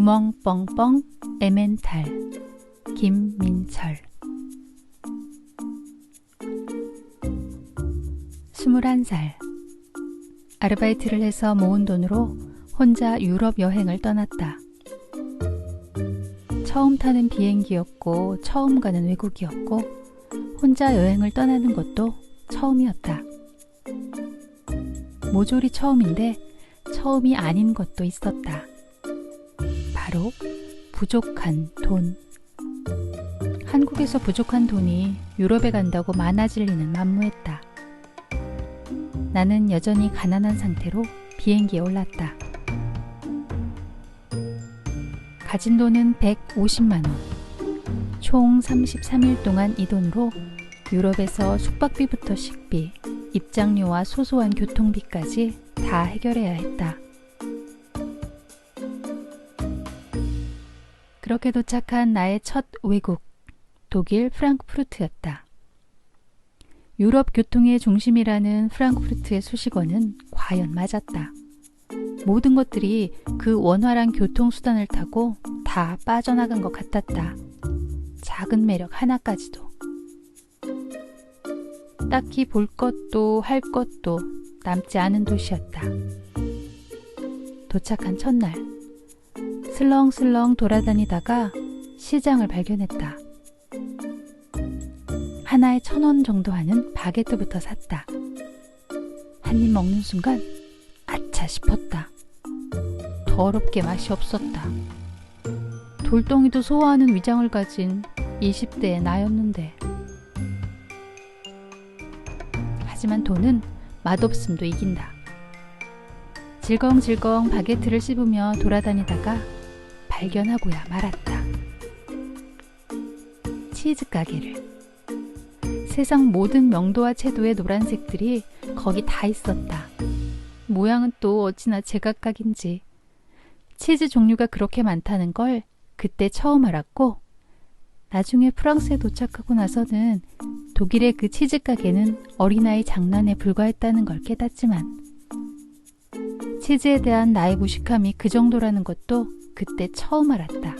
구멍 뻥뻥 에멘탈 김민철 21살 아르바이트를 해서 모은 돈으로 혼자 유럽 여행을 떠났다. 처음 타는 비행기였고 처음 가는 외국이었고 혼자 여행을 떠나는 것도 처음이었다. 모조리 처음인데 처음이 아닌 것도 있었다. 바로 부족한 돈. 한국에서 부족한 돈이 유럽에 간다고 많아질 리는 만무했다. 나는 여전히 가난한 상태로 비행기에 올랐다. 가진 돈은 150만 원. 총 33일 동안 이 돈으로 유럽에서 숙박비부터 식비, 입장료와 소소한 교통비까지 다 해결해야 했다. 그렇게 도착한 나의 첫 외국, 독일 프랑크푸르트였다. 유럽 교통의 중심이라는 프랑크푸르트의 수식어는 과연 맞았다. 모든 것들이 그 원활한 교통수단을 타고 다 빠져나간 것 같았다. 작은 매력 하나까지도. 딱히 볼 것도 할 것도 남지 않은 도시였다. 도착한 첫날, 슬렁슬렁 돌아다니다가 시장을 발견했다. 하나에 천 원 정도 하는 바게트부터 샀다. 한 입 먹는 순간 아차 싶었다. 더럽게 맛이 없었다. 돌덩이도 소화하는 위장을 가진 20대의 나였는데. 하지만 돈은 맛없음도 이긴다. 질겅질겅 바게트를 씹으며 돌아다니다가 발견하고야 말았다. 치즈 가게를. 세상 모든 명도와 채도의 노란색들이 거기 다 있었다. 모양은 또 어찌나 제각각인지. 치즈 종류가 그렇게 많다는 걸 그때 처음 알았고, 나중에 프랑스에 도착하고 나서는 독일의 그 치즈 가게는 어린아이 장난에 불과했다는 걸 깨닫지만, 치즈에 대한 나의 무식함이 그 정도라는 것도 그때 처음 알았다.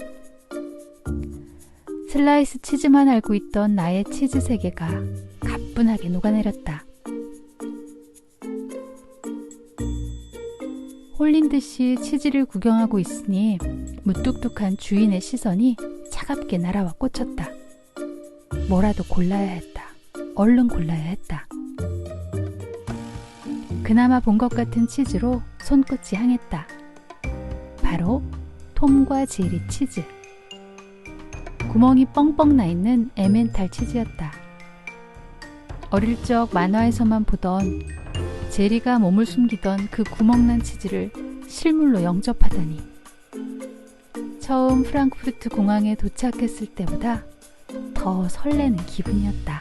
슬라이스 치즈만 알고 있던 나의 치즈 세계가 가뿐하게 녹아내렸다. 홀린 듯이 치즈를 구경하고 있으니 무뚝뚝한 주인의 시선이 차갑게 날아와 꽂혔다. 뭐라도 골라야 했다. 얼른 골라야 했다. 그나마 본 것 같은 치즈로 손끝이 향했다. 바로 톰과 제리 치즈. 구멍이 뻥뻥 나 있는 에멘탈 치즈였다. 어릴 적 만화에서만 보던 제리가 몸을 숨기던 그 구멍난 치즈를 실물로 영접하다니. 처음 프랑크푸르트 공항에 도착했을 때보다 더 설레는 기분이었다.